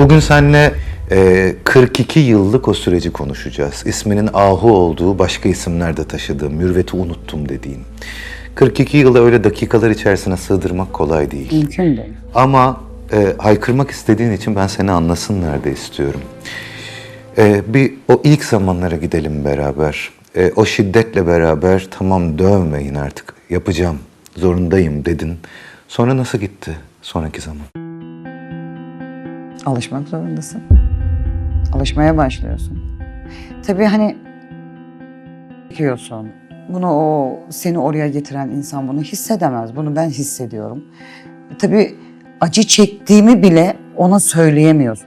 Bugün seninle e, 42 yıllık o süreci konuşacağız. İsminin Ahu olduğu, başka isimler de taşıdığım, mürveti unuttum dediğin. 42 yılı öyle dakikalar içerisine sığdırmak kolay değil. Mümkün değil. Ama e, haykırmak istediğin için ben seni anlasınlar da istiyorum. E, bir o ilk zamanlara gidelim beraber. E, o şiddetle beraber tamam dövmeyin artık yapacağım, zorundayım dedin. Sonra nasıl gitti sonraki zaman? Alışmak zorundasın. Alışmaya başlıyorsun. Tabii hani çekiyorsun. Bunu o seni oraya getiren insan bunu hissedemez. Bunu ben hissediyorum. Tabii acı çektiğimi bile ona söyleyemiyorsun.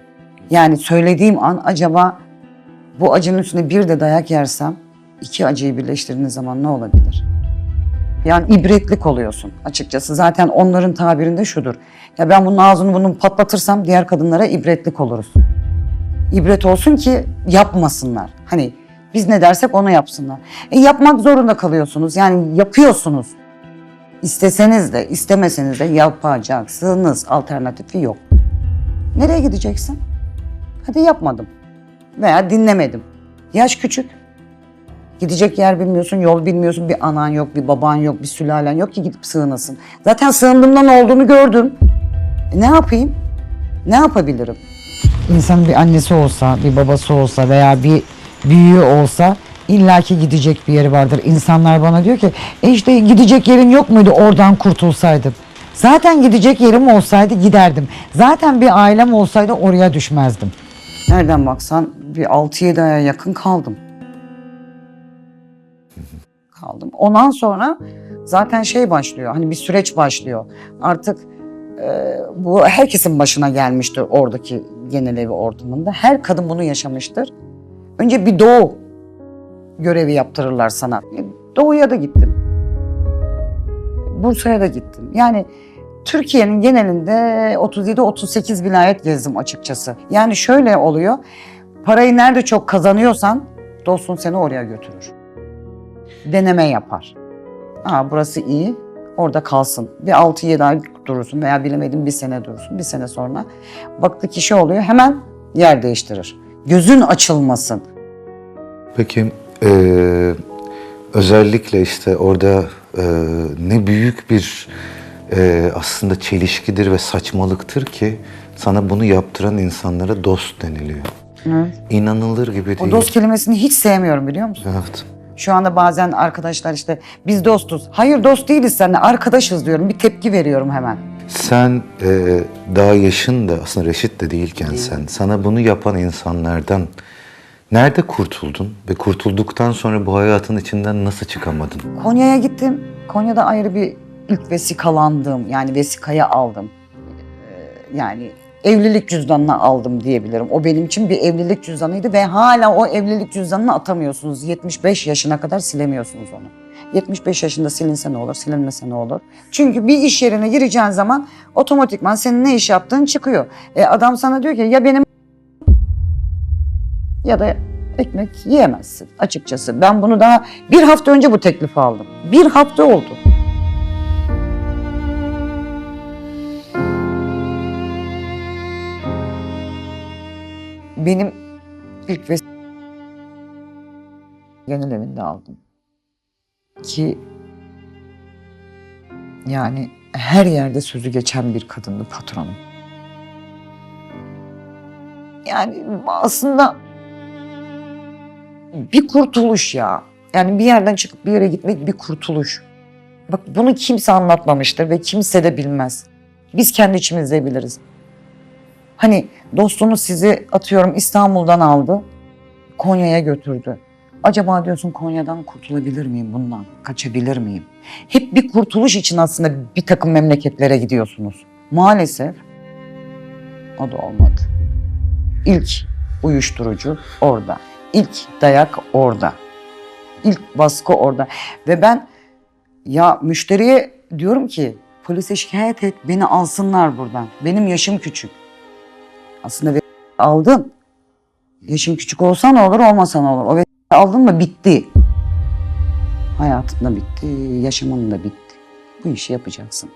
Yani söylediğim an acaba bu acının üstüne bir de dayak yersem iki acıyı birleştirdiğiniz zaman ne olabilir? Yani ibretlik oluyorsun açıkçası. Zaten onların tabirinde şudur. Ya ben bunun ağzını bunu patlatırsam diğer kadınlara ibretlik oluruz. İbret olsun ki yapmasınlar. Hani biz ne dersek onu yapsınlar. E yapmak zorunda kalıyorsunuz. Yani yapıyorsunuz. İsteseniz de istemeseniz de yapacaksınız. Alternatifi yok. Nereye gideceksin? Hadi yapmadım. Veya dinlemedim. Yaş küçük. Gidecek yer bilmiyorsun, yol bilmiyorsun, bir anan yok, bir baban yok, bir sülalen yok ki gidip sığınasın. Zaten sığındığımdan olduğunu gördüm. E ne yapayım? Ne yapabilirim? İnsanın bir annesi olsa, bir babası olsa veya bir büyüğü olsa illaki gidecek bir yeri vardır. İnsanlar bana diyor ki, e işte gidecek yerin yok muydu oradan kurtulsaydım. Zaten gidecek yerim olsaydı giderdim. Zaten bir ailem olsaydı oraya düşmezdim. Nereden baksan bir 6-7 aya yakın kaldım kaldım. Ondan sonra zaten şey başlıyor. Hani bir süreç başlıyor. Artık e, bu herkesin başına gelmiştir oradaki genel evi ortamında. Her kadın bunu yaşamıştır. Önce bir doğu görevi yaptırırlar sana. E, Doğuya da gittim. Bursa'ya da gittim. Yani Türkiye'nin genelinde 37-38 vilayet gezdim açıkçası. Yani şöyle oluyor. Parayı nerede çok kazanıyorsan dostun seni oraya götürür deneme yapar. Aa burası iyi, orada kalsın. Bir 6-7 ay durursun veya bilemedim bir sene durursun. Bir sene sonra baktı ki şey oluyor hemen yer değiştirir. Gözün açılmasın. Peki eee, özellikle işte orada eee, ne büyük bir eee, aslında çelişkidir ve saçmalıktır ki sana bunu yaptıran insanlara dost deniliyor. Evet. İnanılır gibi değil. O dost kelimesini hiç sevmiyorum biliyor musun? Evet. Şu anda bazen arkadaşlar işte biz dostuz. Hayır dost değiliz seninle arkadaşız diyorum. Bir tepki veriyorum hemen. Sen eee, daha yaşın da aslında reşit de değilken sen sana bunu yapan insanlardan nerede kurtuldun ve kurtulduktan sonra bu hayatın içinden nasıl çıkamadın? Konya'ya gittim. Konya'da ayrı bir ilk vesikalandım. Yani vesikayı aldım. Ee, yani evlilik cüzdanını aldım diyebilirim. O benim için bir evlilik cüzdanıydı ve hala o evlilik cüzdanını atamıyorsunuz. 75 yaşına kadar silemiyorsunuz onu. 75 yaşında silinse ne olur, silinmese ne olur? Çünkü bir iş yerine gireceğin zaman otomatikman senin ne iş yaptığın çıkıyor. E adam sana diyor ki ya benim ya da ekmek yiyemezsin açıkçası. Ben bunu daha bir hafta önce bu teklifi aldım. Bir hafta oldu. Benim ilk ve genel evinde aldım. Ki yani her yerde sözü geçen bir kadındı patronum. Yani aslında bir kurtuluş ya. Yani bir yerden çıkıp bir yere gitmek bir kurtuluş. Bak bunu kimse anlatmamıştır ve kimse de bilmez. Biz kendi içimizde biliriz. Hani dostunuz sizi atıyorum İstanbul'dan aldı, Konya'ya götürdü. Acaba diyorsun Konya'dan kurtulabilir miyim bundan? Kaçabilir miyim? Hep bir kurtuluş için aslında bir takım memleketlere gidiyorsunuz. Maalesef o da olmadı. İlk uyuşturucu orada. İlk dayak orada. İlk baskı orada. Ve ben ya müşteriye diyorum ki polise şikayet et beni alsınlar buradan. Benim yaşım küçük. Aslında ve aldım. Yaşım küçük olsa ne olur olmasa ne olur. O ve aldın mı bitti. Hayatın da bitti, yaşamın da bitti. Bu işi yapacaksın.